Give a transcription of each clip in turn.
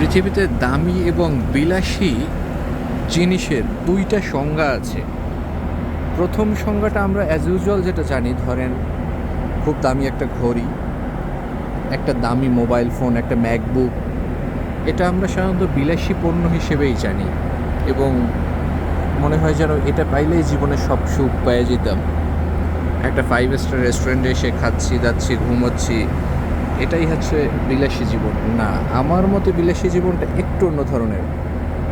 পৃথিবীতে দামি এবং বিলাসী জিনিসের দুইটা সংজ্ঞা আছে। প্রথম সংজ্ঞাটা আমরা অ্যাজ ইউজুয়াল যেটা জানি, ধরেন খুব দামি একটা ঘড়ি, একটা দামি মোবাইল ফোন একটা ম্যাকবুক এটা আমরা সাধারণত বিলাসী পণ্য হিসেবেই জানি এবং মনে হয় যেন এটা পাইলেই জীবনে সব সুখ পেয়ে যেতাম। একটা ফাইভ স্টার রেস্টুরেন্টে এসে খাচ্ছি দাচ্ছি ঘুমোচ্ছি এটাই হচ্ছে বিলাসী জীবন। না, আমার মতে বিলাসী জীবনটা একটু অন্য ধরনের।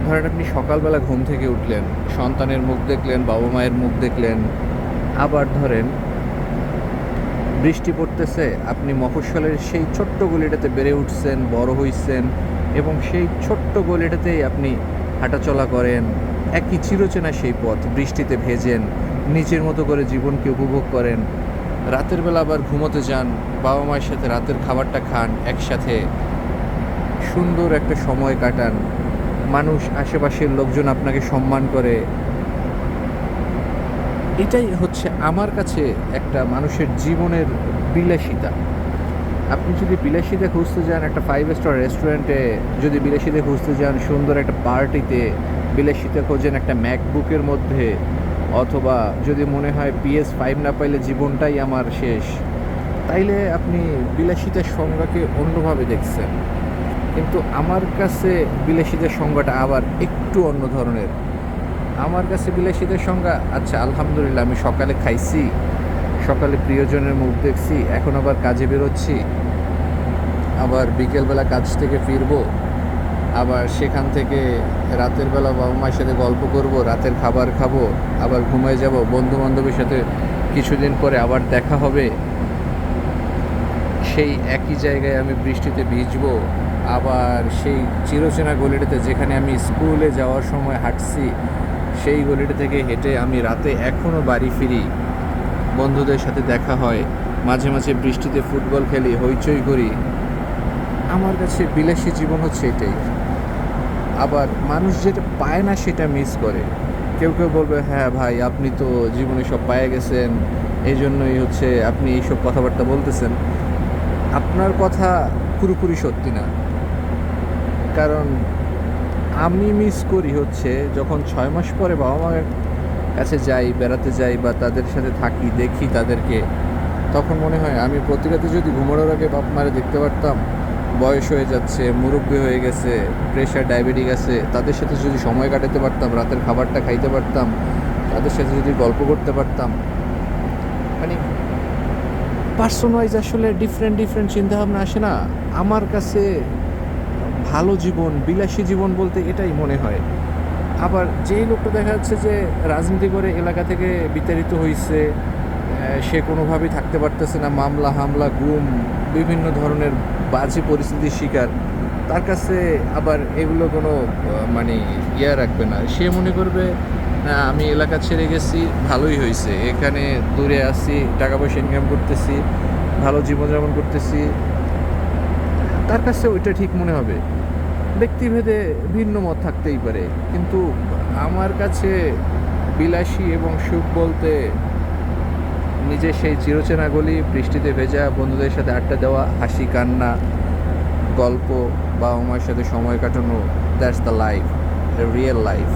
ধরেন আপনি সকালবেলা ঘুম থেকে উঠলেন, সন্তানের মুখ দেখলেন, বাবা মায়ের মুখ দেখলেন, আবার ধরেন বৃষ্টি পড়তেছে, আপনি মফস্বলের সেই ছোট্ট গলিটাতে বেড়ে উঠছেন, বড় হইছেন এবং সেই ছোট্ট গলিটাতেই আপনি হাঁটাচলা করেন, একই চিরচেনা সেই পথ, বৃষ্টিতে ভেজেন, নিজের মতো করে জীবনকে উপভোগ করেন রাতের বেলা আবার ঘুমোতে যান, বাবা মায়ের সাথে রাতের খাবারটা খান, একসাথে সুন্দর একটা সময় কাটান। মানুষ, আশেপাশের লোকজন আপনাকে সম্মান করে। এটাই হচ্ছে আমার কাছে একটা মানুষের জীবনের বিলাসিতা। আপনি যদি বিলাসিতা খুঁজতে যান, একটা ফাইভ স্টার রেস্টুরেন্টে যদি বিলাসিতা খুঁজতে যান, সুন্দর একটা পার্টিতে বিলাসিতা খোঁজেন একটা ম্যাকবুকের মধ্যে। অথবা যদি মনে হয় পিএস ফাইভ না পাইলে জীবনটাই আমার শেষ, তাইলে আপনি বিলাসিতার সংজ্ঞাকে অন্যভাবে দেখছেন। কিন্তু আমার কাছে বিলাসিতার সংজ্ঞাটা আবার একটু অন্য ধরনের। আমার কাছে বিলাসিতার সংজ্ঞা আচ্ছা আলহামদুলিল্লাহ, আমি সকালে খাইছি, সকালে প্রিয়জনের মুখ দেখছি, এখন আবার কাজে বেরোচ্ছি, আবার বিকেলবেলা কাজ থেকে ফিরবো আবার সেখান থেকে রাতের বেলা বাবা মায়ের সাথে গল্প করব, রাতের খাবার খাব, আবার ঘুমায় যাব বন্ধু বান্ধবের সাথে কিছুদিন পরে আবার দেখা হবে। সেই একই জায়গায় আমি বৃষ্টিতে ভিজবো, আবার সেই চিরচেনা গলিটাতে যেখানে আমি স্কুলে যাওয়ার সময় হাঁটছি, সেই গলিটা থেকে হেঁটে আমি রাতে এখনও বাড়ি ফিরি। বন্ধুদের সাথে দেখা হয়, মাঝে মাঝে বৃষ্টিতে ফুটবল খেলি, হইচই করি। আমার কাছে বিলাসী জীবন হচ্ছে এটাই। আবার মানুষ যেটা পায় না সেটা মিস করে। কেউ কেউ বলবে হ্যাঁ ভাই, আপনি তো জীবনে সব পায়ে গেছেন এই জন্যই হচ্ছে আপনি এইসব কথাবার্তা বলতেছেন। আপনার কথা পুরোপুরি সত্যি না। কারণ আমি মিস করি হচ্ছে যখন ছয় মাস পরে বাবা মায়ের কাছে যাই, বেড়াতে যাই বা তাদের সাথে থাকি, দেখি তাদেরকে, তখন মনে হয় আমি প্রতি রাতে যদি ঘুমানোর আগে বাপ মারে দেখতে পারতাম বয়স হয়ে যাচ্ছে, মুরব্বী হয়ে গেছে প্রেশার ডায়াবেটিক আছে, তাদের সাথে যদি সময় কাটাতে পারতাম, রাতের খাবারটা খাইতে পারতাম, তাদের সাথে যদি গল্প করতে পারতাম মানে পার্সন ওয়াইজ আসলে ডিফারেন্ট ডিফারেন্ট চিন্তাভাবনা আসে না। আমার কাছে ভালো জীবন, বিলাসী জীবন বলতে এটাই মনে হয়। আবার যেই লোকটা দেখা যাচ্ছে যে রাজনীতি করে এলাকা থেকে বিতাড়িত হয়েছে সে কোনোভাবেই থাকতে পারতেছে না। মামলা, হামলা, গুম, বিভিন্ন ধরনের বাজে পরিস্থিতির শিকার। তার কাছে আবার এগুলো কোনো মানে ইয়া রাখবে না। সে মনে করবে, না, আমি এলাকা ছেড়ে গেছি, ভালোই হয়েছে। এখানে দূরে আসি টাকা পয়সা ইনকাম করতেছি, ভালো জীবনযাপন করতেছি। তার কাছে ওইটা ঠিক মনে হবে। ব্যক্তিভেদে ভিন্ন মত থাকতেই পারে। কিন্তু আমার কাছে বিলাসী এবং সুখ বলতে নিজের সেই চিরচেনা গলি বৃষ্টিতে ভেজা বন্ধুদের সাথে আড্ডা দেওয়া, হাসি, কান্না, গল্প বা আমার সাথে সময় কাটানো that's the life real life